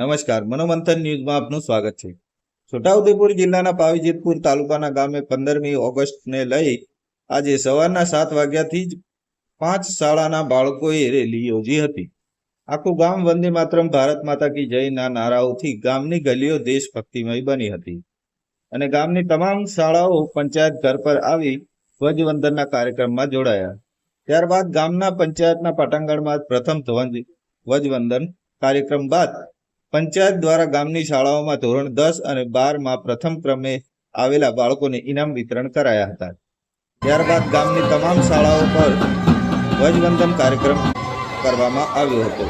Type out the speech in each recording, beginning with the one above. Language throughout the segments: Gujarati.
નમસ્કાર, મનોમંથન ન્યૂઝમાં આપનું સ્વાગત છે. છોટાઉદેપુર જિલ્લાના પાવીજેતપુર તાલુકાના ગામે પંદરમી ઓગસ્ટને લઈ આજે સવારના સાત વાગ્યાથી જ પાંચ શાળાના બાળકોએ રેલી યોજી હતી. આખું ગામ વંદે માતરમ, ભારત માતા કી જયના નારાઓથી ગામની ગલીઓ દેશભક્તિમય બની હતી. અને ગામની તમામ શાળાઓ પંચાયત ઘર પર આવી ધ્વજવંદનના કાર્યક્રમમાં જોડાયા. ત્યારબાદ ગામના પંચાયતના પટાંગણમાં પ્રથમ ધ્વજ, ધ્વજવંદન કાર્યક્રમ બાદ પંચાયત દ્વારા ગામની શાળાઓમાં ધોરણ દસ અને બારમાં પ્રથમ ક્રમે આવેલા બાળકોને ઇનામ વિતરણ કરાયા હતા. ત્યારબાદ ગામની તમામ શાળાઓ પર ધ્વજવંદન કાર્યક્રમ કરવામાં આવ્યો હતો.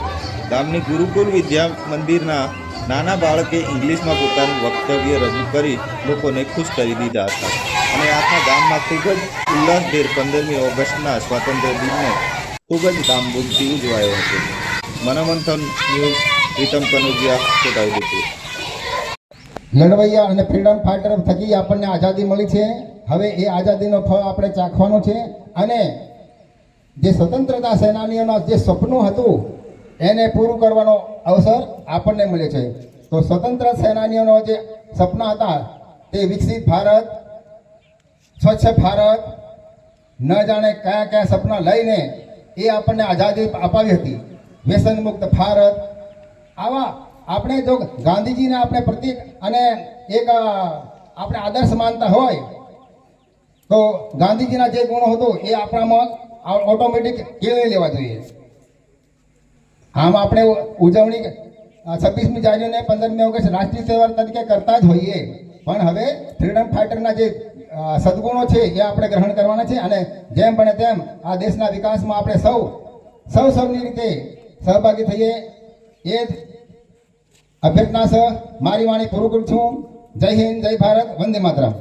ગામની ગુરુકુલ વિદ્યા મંદિરના નાના બાળકે ઇંગ્લિશમાં પોતાનું વક્તવ્ય રજૂ કરી લોકોને ખુશ કરી દીધા હતા. અને આખા ગામમાં ખૂબ જ ઉલ્લાસભેર પંદરમી ઓગસ્ટના સ્વાતંત્ર્ય દિનને ખૂબ જ ધામધૂમથી ઉજવાયો હતો. મનોમંથન ન્યૂઝ પ્રીતમ કનોજિયા છોટાઉદેપુર લડવૈયા અને ફ્રીડમ ફાઇટર થકી આપણને આઝાદી મળી છે. હવે એ આઝાદીનો ફળ આપણે ચાખવાનો છે અને જે સ્વતંત્રતા સેનાનીઓના જે સપનું હતું, એને પૂરું કરવાનો અવસર આપણને મળે છે. તો સ્વતંત્ર સેનાનીઓનો જે સપના હતા, તે વિકસિત ભારત, સ્વચ્છ ભારત, ન જાણે કયા કયા સપના લઈને એ આપણને આઝાદી અપાવી હતી. વ્યસન મુક્ત ભારત આવા આપણે જો ગાંધીજીને આપણે પ્રતિક અને એક આપણે આદર્શ માનતા હોય, તો ગાંધીજીના જે ગુણો હતો એ આપણામાં ઓટોમેટિક કેળવી લેવા જોઈએ. આમ આપણે ઉજવણી છવ્વીસમી જાન્યુઆરી પંદરમી ઓગસ્ટ રાષ્ટ્રીય તહેવાર તરીકે કરતા જ હોઈએ. પણ હવે ફ્રીડમ ફાઇટરના જે સદગુણો છે એ આપણે ગ્રહણ કરવાના છે અને જેમ બને તેમ આ દેશના વિકાસમાં આપણે સૌ સૌ, સૌની રીતે સહભાગી થઈએ એ અભ્યર્થના સહ મારી વાણી પૂરું કરું છું. જય હિન્દ જય ભારત વંદે માતરમ.